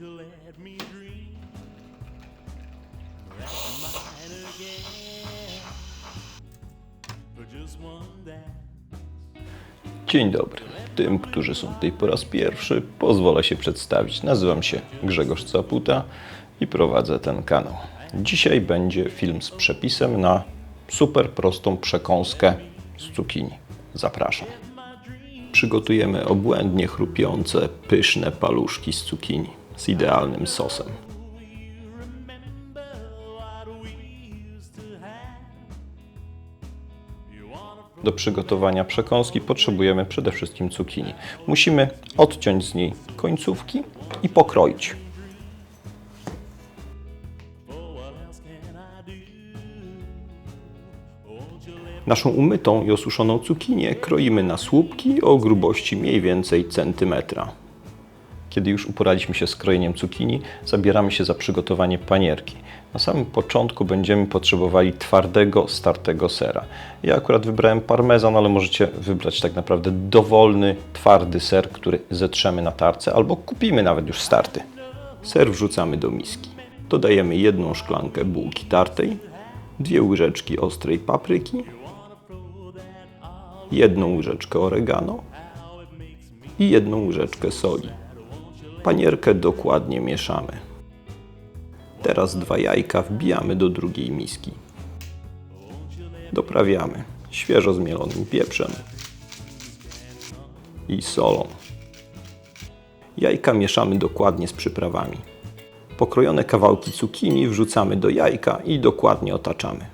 let me dream? Mind again for just one dance. Dzień dobry. Tym, którzy są tutaj po raz pierwszy, pozwolę się przedstawić. Nazywam się Grzegorz Caputa i prowadzę ten kanał. Dzisiaj będzie film z przepisem na super prostą przekąskę z cukinii. Zapraszam. Przygotujemy obłędnie chrupiące, pyszne paluszki z cukinii z idealnym sosem. Do przygotowania przekąski potrzebujemy przede wszystkim cukinii. Musimy odciąć z niej końcówki i pokroić. Naszą umytą i osuszoną cukinię kroimy na słupki o grubości mniej więcej centymetra. Kiedy już uporaliśmy się z krojeniem cukinii, zabieramy się za przygotowanie panierki. Na samym początku będziemy potrzebowali twardego, startego sera. Ja akurat wybrałem parmezan, ale możecie wybrać tak naprawdę dowolny, twardy ser, który zetrzemy na tarce, albo kupimy nawet już starty. Ser wrzucamy do miski. Dodajemy jedną szklankę bułki tartej, dwie łyżeczki ostrej papryki, jedną łyżeczkę oregano i jedną łyżeczkę soli. Panierkę dokładnie mieszamy. Teraz dwa jajka wbijamy do drugiej miski. Doprawiamy świeżo zmielonym pieprzem i solą. Jajka mieszamy dokładnie z przyprawami. Pokrojone kawałki cukinii wrzucamy do jajka i dokładnie otaczamy.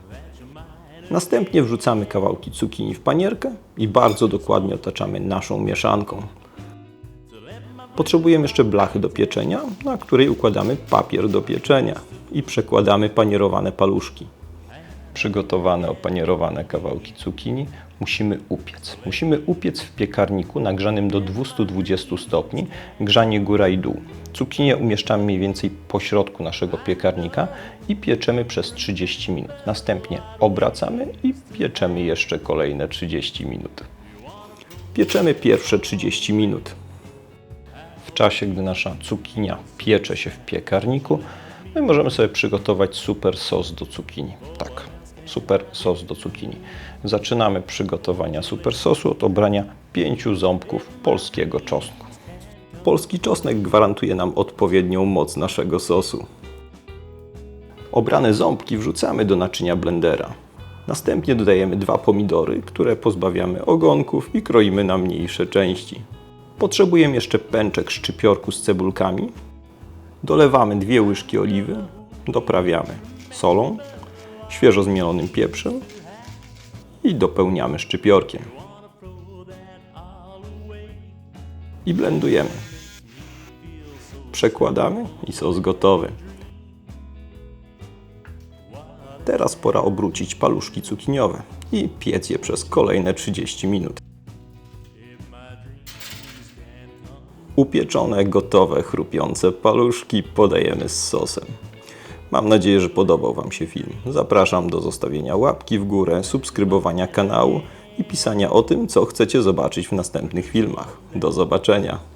Następnie wrzucamy kawałki cukinii w panierkę i bardzo dokładnie otaczamy naszą mieszanką. Potrzebujemy jeszcze blachy do pieczenia, na której układamy papier do pieczenia i przekładamy panierowane paluszki. Przygotowane, opanierowane kawałki cukinii musimy upiec. Musimy upiec w piekarniku nagrzanym do 220 stopni, grzanie góra i dół. Cukinię umieszczamy mniej więcej po środku naszego piekarnika i pieczemy przez 30 minut. Następnie obracamy i pieczemy jeszcze kolejne 30 minut. Pieczemy pierwsze 30 minut. Czasie, gdy nasza cukinia piecze się w piekarniku, my możemy sobie przygotować super sos do cukinii. Tak, super sos do cukinii. Zaczynamy przygotowania super sosu od obrania pięciu ząbków polskiego czosnku. Polski czosnek gwarantuje nam odpowiednią moc naszego sosu. Obrane ząbki wrzucamy do naczynia blendera. Następnie dodajemy dwa pomidory, które pozbawiamy ogonków i kroimy na mniejsze części. Potrzebujemy jeszcze pęczek szczypiorku z cebulkami. Dolewamy dwie łyżki oliwy, doprawiamy solą, świeżo zmielonym pieprzem i dopełniamy szczypiorkiem. I blendujemy. Przekładamy i sos gotowy. Teraz pora obrócić paluszki cukiniowe i piec je przez kolejne 30 minut. Upieczone, gotowe, chrupiące paluszki podajemy z sosem. Mam nadzieję, że podobał Wam się film. Zapraszam do zostawienia łapki w górę, subskrybowania kanału i pisania o tym, co chcecie zobaczyć w następnych filmach. Do zobaczenia!